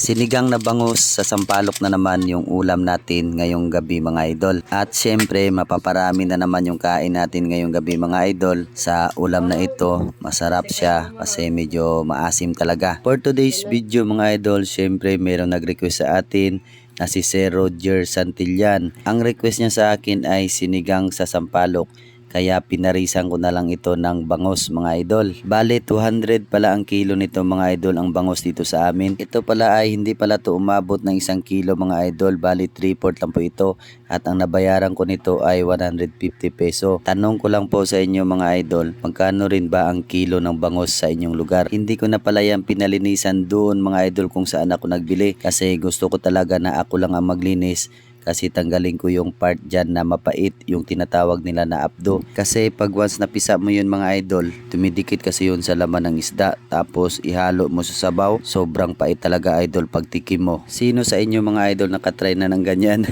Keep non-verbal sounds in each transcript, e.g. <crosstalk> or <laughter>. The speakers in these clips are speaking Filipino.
Sinigang na bangus sa sampalok na naman yung ulam natin ngayong gabi mga idol. At syempre mapaparami na naman yung kain natin ngayong gabi mga idol. Sa ulam na ito, masarap siya kasi medyo maasim talaga. For today's video mga idol, syempre mayroong nag-request sa atin na si Sir Roger Santillan. Ang request niya sa akin ay sinigang sa sampalok. Kaya pinarisan ko na lang ito ng bangos mga idol. Bale 200 pala ang kilo nito mga idol ang bangos dito sa amin. Ito pala ay hindi pala to umabot ng isang kilo mga idol. Bale 3-4 lang po ito. At ang nabayaran ko nito ay 150 peso. Tanong ko lang po sa inyo mga idol, magkano rin ba ang kilo ng bangos sa inyong lugar? Hindi ko na pala yan pinalinisan doon mga idol kung saan ako nagbili. Kasi gusto ko talaga na ako lang ang maglinis kasi tanggalin ko yung part dyan na mapait yung tinatawag nila na abdo. Kasi pag once napisa mo yun mga idol tumidikit kasi yun sa laman ng isda. Tapos ihalo mo sa sabaw. Sobrang pait talaga idol pag tikim mo. Sino sa inyo mga idol nakatry na ng ganyan?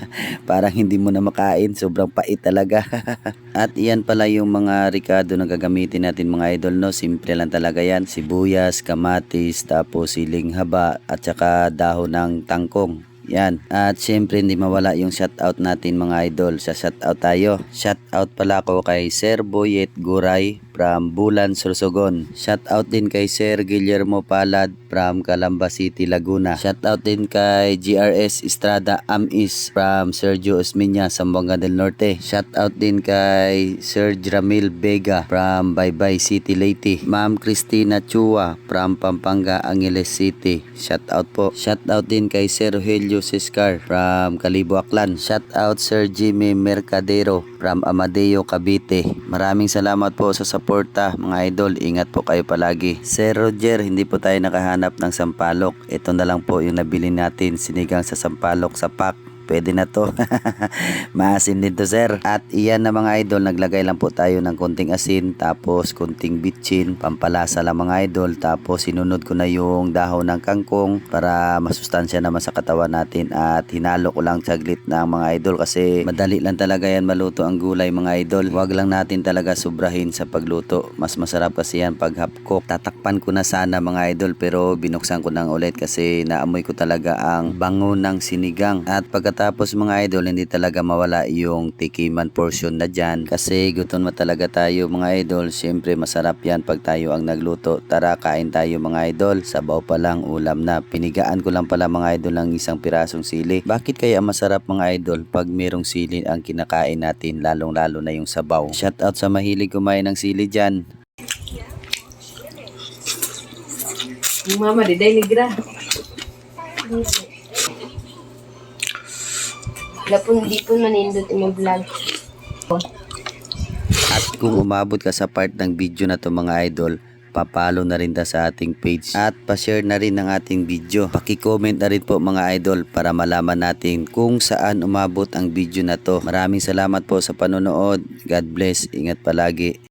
<laughs> Parang hindi mo na makain. Sobrang pait talaga. <laughs> At iyan pala yung mga ricado na gagamitin natin mga idol no? Simple lang talaga yan. Sibuyas kamatis tapos siling haba at saka dahon ng tangkong yan. At syempre hindi mawala yung shoutout natin mga idol. Sa shoutout tayo. Shoutout pala ko kay Sir Boyet Guray from Bulan, Sorsogon. Shoutout din kay Sir Guillermo Palad from Calamba City, Laguna. Shoutout din kay GRS Estrada Amis from Sergio Osmeña, Zamboanga del Norte. Shoutout din kay Sir Jramil Vega from Baybay City, Leyte. Ma'am Christina Chua from Pampanga, Angeles City. Shoutout po. Shoutout din kay Sir Rogelio Siscar from Calibo, Aklan. Shoutout Sir Jimmy Mercadero from Amadeo, Cavite. Maraming salamat po sa suporta mga idol. Ingat po kayo palagi. Sir Roger, hindi po tayo nakahanap ng sampalok. Ito na lang po yung nabili natin sinigang sa sampalok sa pack. Pwede na to. <laughs> Maasim din to sir. At iyan na mga idol, naglagay lang po tayo ng konting asin, tapos konting bitchin, pampalasa lang mga idol. Tapos sinunod ko na yung dahon ng kangkong para masustansya naman sa katawan natin. At hinalo ko lang saglit ng mga idol kasi madali lang talaga yan maluto ang gulay mga idol. Huwag lang natin talaga sobrahin sa pagluto. Mas masarap kasi yan pag half cook. Tatakpan ko na sana mga idol pero binuksan ko nang ulit kasi naamoy ko talaga ang bango ng sinigang. At pagkatapos mga idol hindi talaga mawala yung tikiman portion na dyan kasi gutom na talaga tayo mga idol. Siyempre masarap yan pag tayo ang nagluto. Tara kain tayo mga idol. Sabaw pa lang ulam na. Pinigaan ko lang pala mga idol ng isang pirasong sili. Bakit kaya masarap mga idol pag merong sili ang kinakain natin lalong lalo na yung sabaw. Shout out sa mahilig kumain ng sili dyan. Mama, di day negra. Lapon di po manindot yung vlog. At kung umabot ka sa part ng video na to mga idol, papalo na rin ta sa ating page at pa-share na rin ng ating video. Paki-comment na rin po mga idol para malaman natin kung saan umabot ang video na to. Maraming salamat po sa panonood. God bless. Ingat palagi.